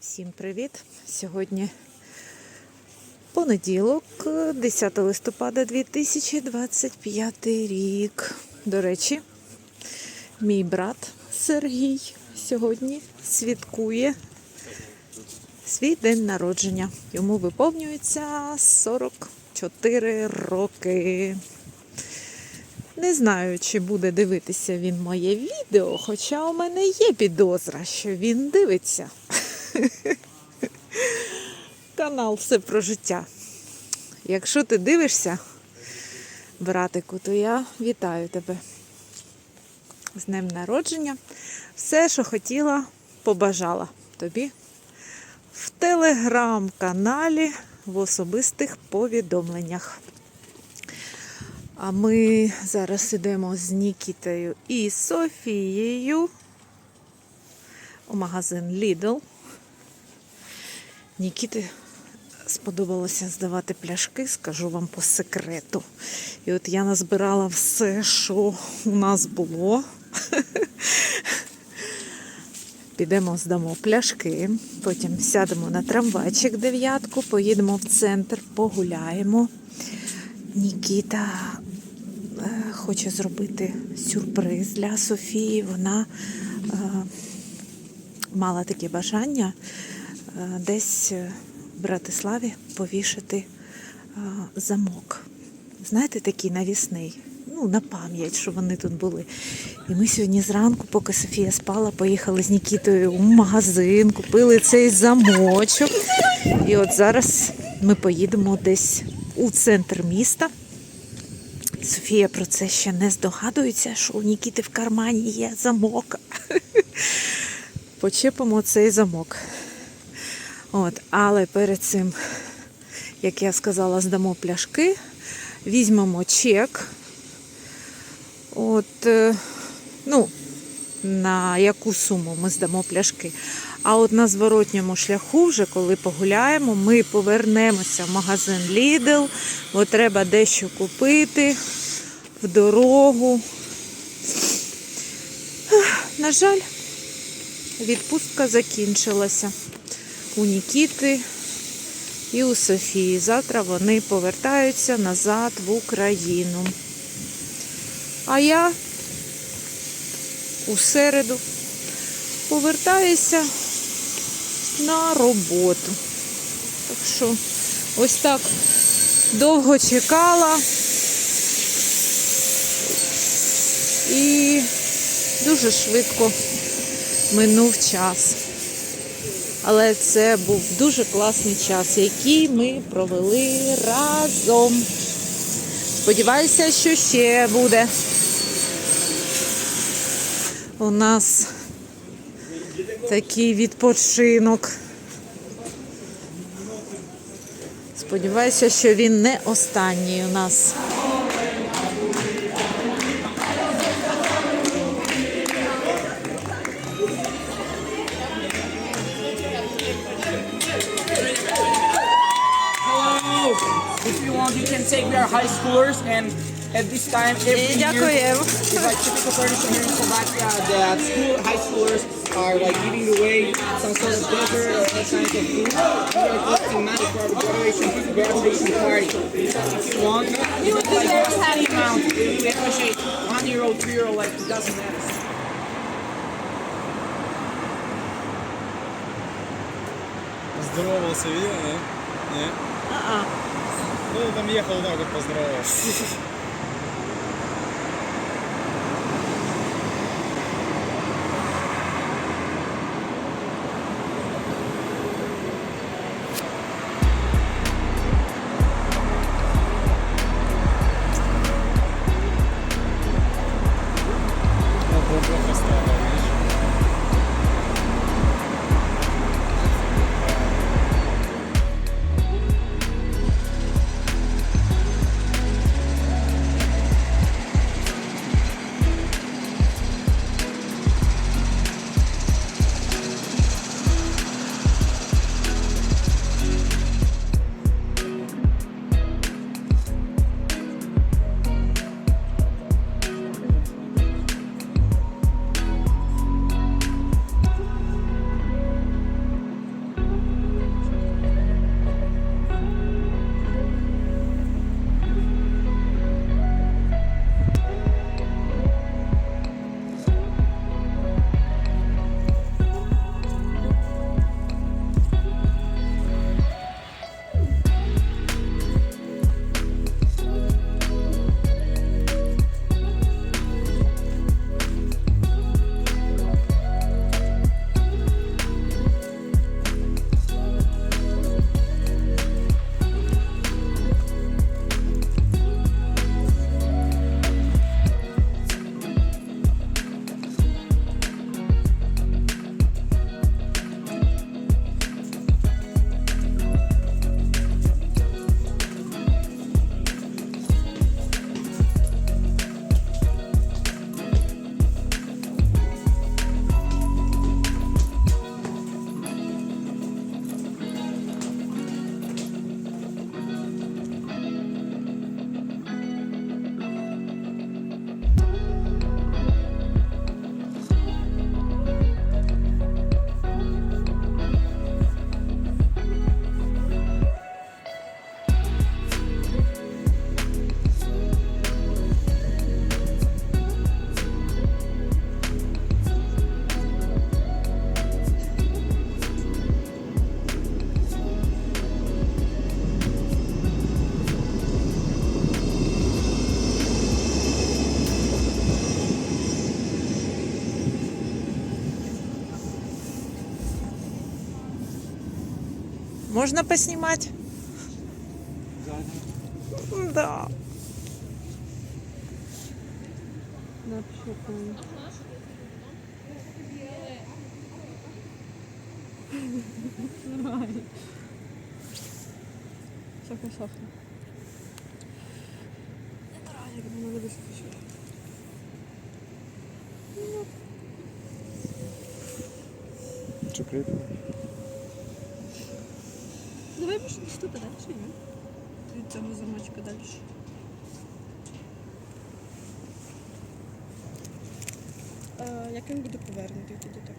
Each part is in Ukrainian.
Всім привіт! Сьогодні понеділок, 10 листопада 2025 рік. До речі, мій брат Сергій сьогодні святкує свій день народження. Йому виповнюється 44 роки. Не знаю, чи буде дивитися він моє відео, хоча у мене є підозра, що він дивиться. Канал все про життя. Якщо ти дивишся, братику, то я вітаю тебе з днем народження. Все, що хотіла, побажала тобі в телеграм-каналі в особистих повідомленнях. А ми зараз ідемо з Нікітою і Софією у магазин Lidl. Нікіти сподобалося здавати пляшки, скажу вам по секрету. І от я назбирала все, що у нас було. Підемо, здамо пляшки, потім сядемо на трамвайчик дев'ятку, поїдемо в центр, погуляємо. Нікіта е, хоче зробити сюрприз для Софії. Вона е, мала таке бажання десь е, в Братиславі повішати е, замок. Знаєте, такий навісний. Ну, на пам'ять, що вони тут були. І ми сьогодні зранку, поки Софія спала, поїхали з Нікітою у магазин, купили цей замочок. І от зараз ми поїдемо десь у центр міста. Софія про це ще не здогадується, що у Нікіти в кармані є замок. Почепимо цей замок. От, але перед цим, як я сказала, здамо пляшки, візьмемо чек. От, е, ну, на яку суму ми здамо пляшки. А от на зворотньому шляху, вже коли погуляємо, ми повернемося в магазин Lidl, бо треба дещо купити в дорогу. На жаль, відпустка закінчилася у Нікіти і у Софії. Завтра вони повертаються назад в Україну. А я у середу повертаюся на роботу. Так що ось так довго чекала і дуже швидко минув час. Але це був дуже класний час, який ми провели разом. Сподіваюся, що ще буде. У нас такий відпочинок. Сподіваюся, що він не останній у нас. If you want, you can take we are high schoolers and at this time every year Дякуємо. it's like typical tradition here in Slovakia that school high schoolers are like giving away some sort of dessert or other kinds of food. We are collecting money for our graduation graduation party. So if you want, you would like just any amount. We appreciate one euro, three euro, like it doesn't matter. Здоровался, видел, да? Нет? А-а. Ну, там ехал, так вот поздоровался. Можно поснимать? Да. да. Всякая шахта. Десь тут далі, ні? Від цього замочка далі. Яким буде повернутий тоді так?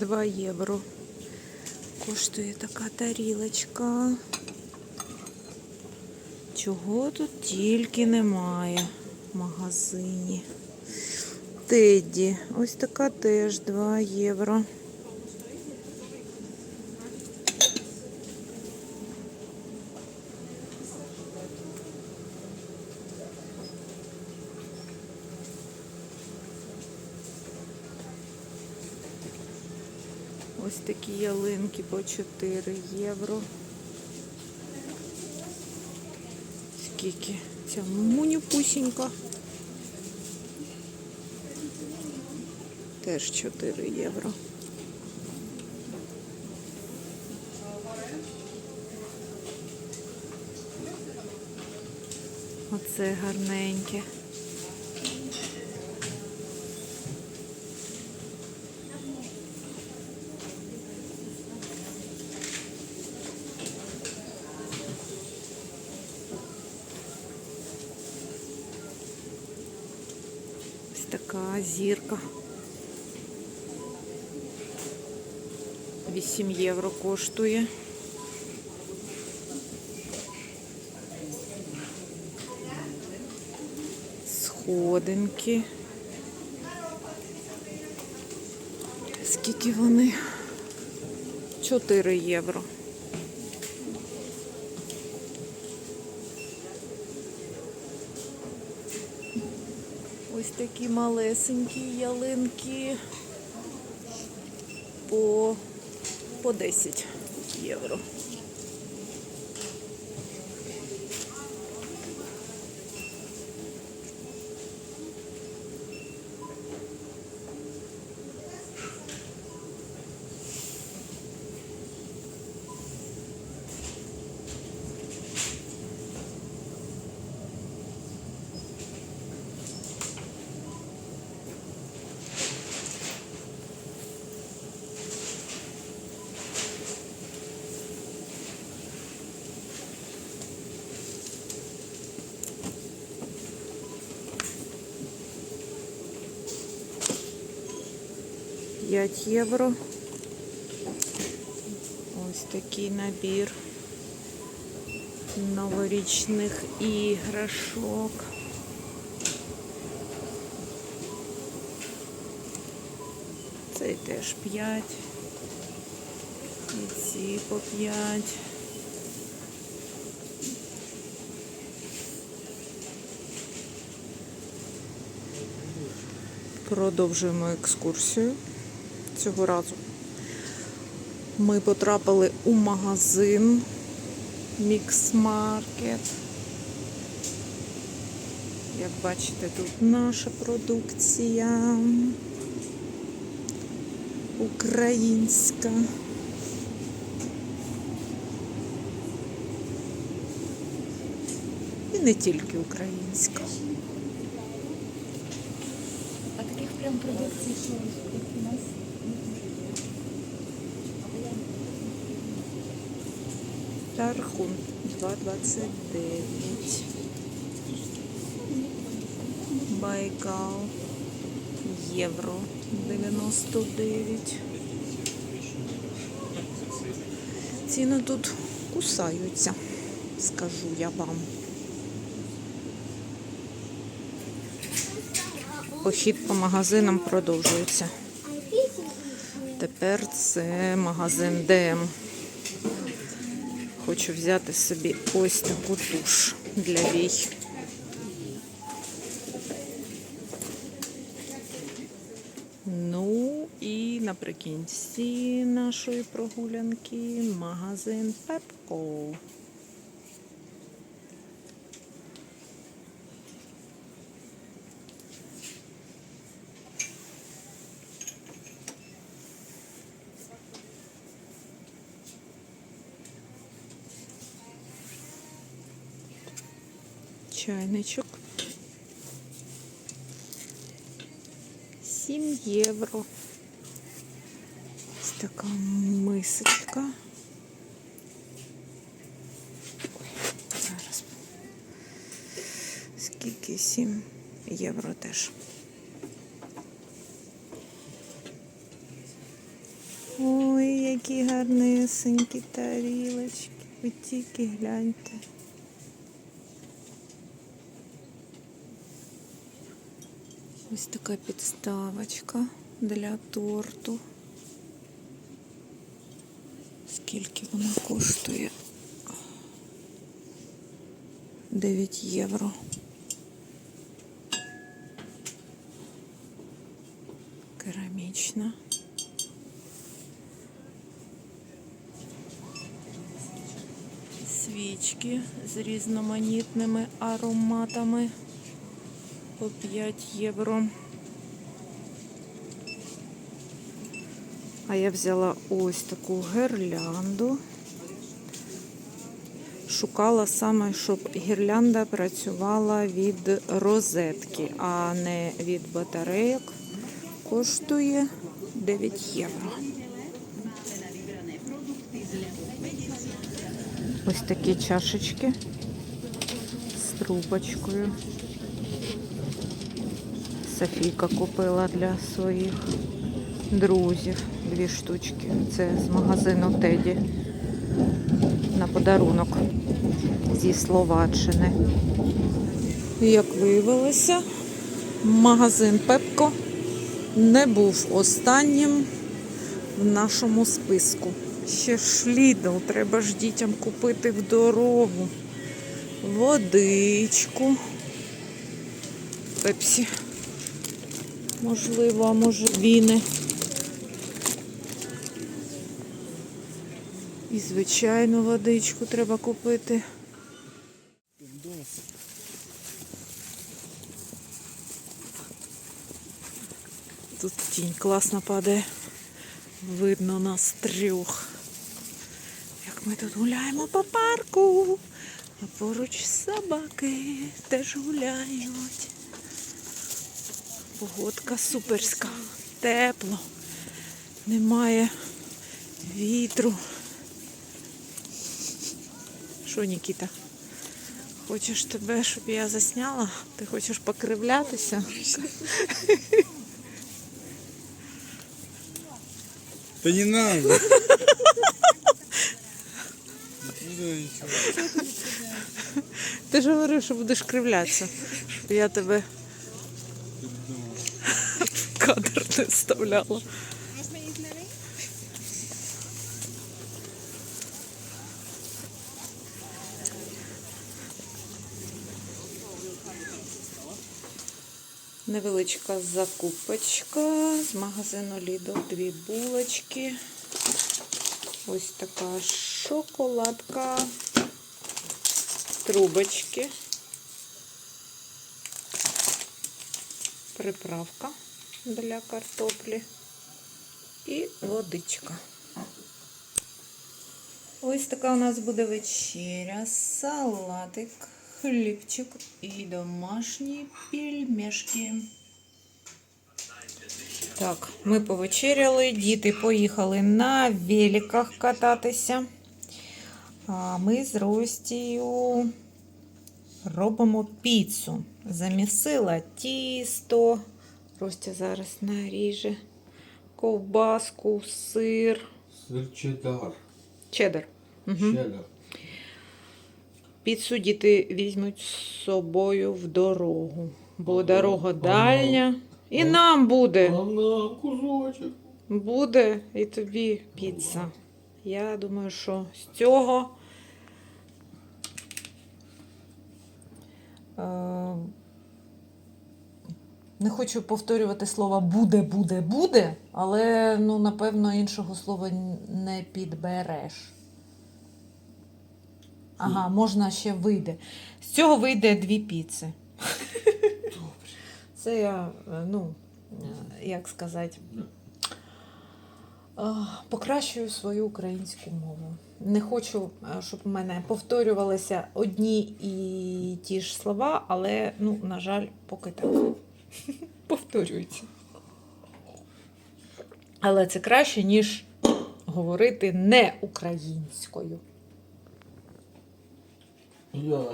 Два євро. Коштує така тарілочка. Чого тут тільки немає в магазині. Тедді. Ось така теж 2 євро. Ось такі ялинки по 4 євро. Скільки? Ця муню пусінька. Теж 4 євро. Оце гарненьке. Ось така зірка. 8 євро коштує. Сходинки. Скільки вони? 4 євро. Ось такі малесенькі ялинки по, по 10 євро. П'ять євро. Ось такий набір новорічних іграшок. Цей теж 5. І ці по 5. Продовжуємо екскурсію. Цього разу ми потрапили у магазин Мікс Маркет. Як бачите, тут наша продукція українська. І не тільки українська. А таких прям продукцій, що як у нас. Тархун 2,29. Байкал. Євро 99. Ціни тут кусаються, скажу я вам. Похід по магазинам продовжується. Тепер це магазин ДМ. Хочу взяти собі ось таку туш для вій. Ну і наприкінці нашої прогулянки магазин Пепко. Чайничок. 7 євро. Ось така мисочка. Зараз. Скільки? 7 євро теж. Ой, які гарнесенькі тарілочки. Ви тільки гляньте. Ось така підставочка для торту. Скільки вона коштує? 9 євро. Керамічна. Свічки з різноманітними ароматами по 5 євро. А я взяла ось таку гірлянду. Шукала саме, щоб гірлянда працювала від розетки, а не від батарейок. Коштує 9 євро. Ось такі чашечки з трубочкою. Софійка купила для своїх друзів дві штучки. Це з магазину Теді на подарунок зі Словаччини. Як виявилося, магазин Пепко не був останнім в нашому списку. Ще Lidl, треба ж дітям купити в дорогу. Водичку. Пепсі. Можливо, а може віни. І звичайну водичку треба купити. Тут тінь класно падає. Видно нас трьох. Як ми тут гуляємо по парку, а поруч собаки теж гуляють. Погодка суперська, тепло, немає вітру. Що, Нікіта? Хочеш тебе, щоб я засняла? Ти хочеш покривлятися? Да не надо. Ничего. Ти ж говорив, що будеш кривлятися, щоб я тебе в кадр не вставляла. Невеличка закупочка з магазину Lidl. Дві булочки. Ось така шоколадка, трубочки, приправка для картоплі і водичка. Ось така у нас буде вечеря, салатик, хлібчик і домашні пельмешки. Так, ми повечеряли, діти поїхали на великах кататися. А ми з Ростію робимо піцу. Замісила тісто. Ростя зараз наріже ковбаску, сир, Сир чедар. чеддер. Угу. Чедар. Піцу діти візьмуть з собою в дорогу, бо Ага, дорога ага. дальня. І Ага. нам буде. Вона кусочок. Буде і тобі піца. Я думаю, що з цього. Не хочу повторювати слова буде, буде, буде, але ну, напевно іншого слова не підбереш. Ага, можна ще вийде. З цього вийде дві піци. Добре. Це я, е, ну, е, як сказати, е, покращую свою українську мову. Не хочу, щоб в мене повторювалися одні і ті ж слова, але, ну, на жаль, поки так. Повторюються. Але це краще, ніж говорити не українською. Я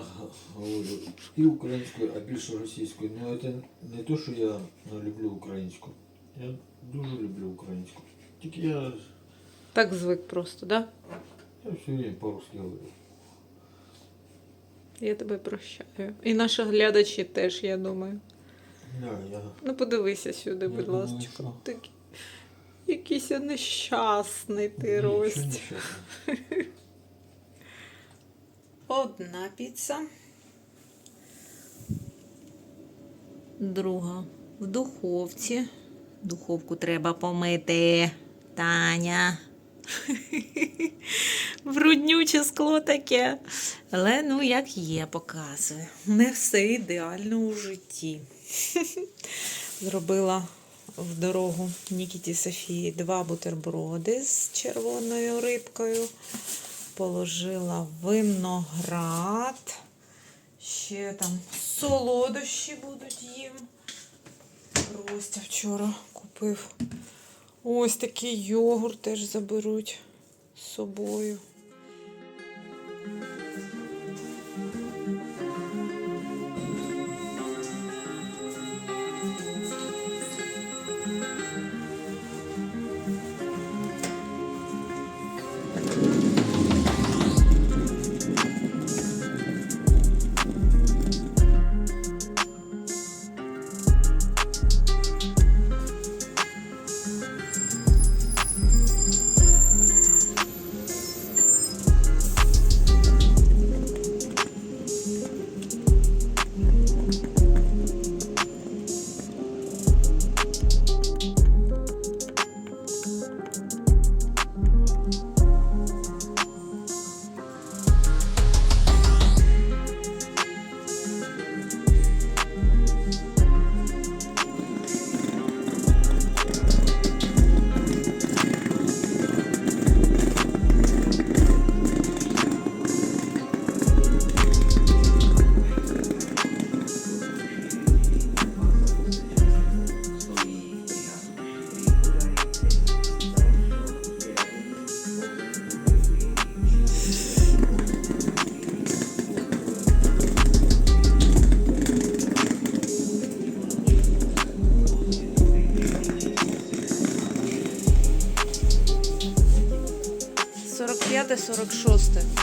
говорю і українською, а більше російською. Ну це не то, що я не люблю українську. Я дуже люблю українську. Тільки я, Так звик просто, да? я все время по-русски говорю. Я тебе прощаю. І наші глядачі теж, я думаю. Ну, подивися сюди, будь ласка. якийсь я нещасний ти, Нічого Одна піца. Друга в духовці. Духовку треба помити. Таня. Бруднюче скло таке. Але ну як є, показує. Не все ідеально у житті. Зробила в дорогу Нікіті Софії два бутерброди з червоною рибкою. Положила виноград. Ще там солодощі будуть їм. Ростя вчора купив. Ось такий йогурт теж заберуть з собою. Сорок п'яте, сорок шосте.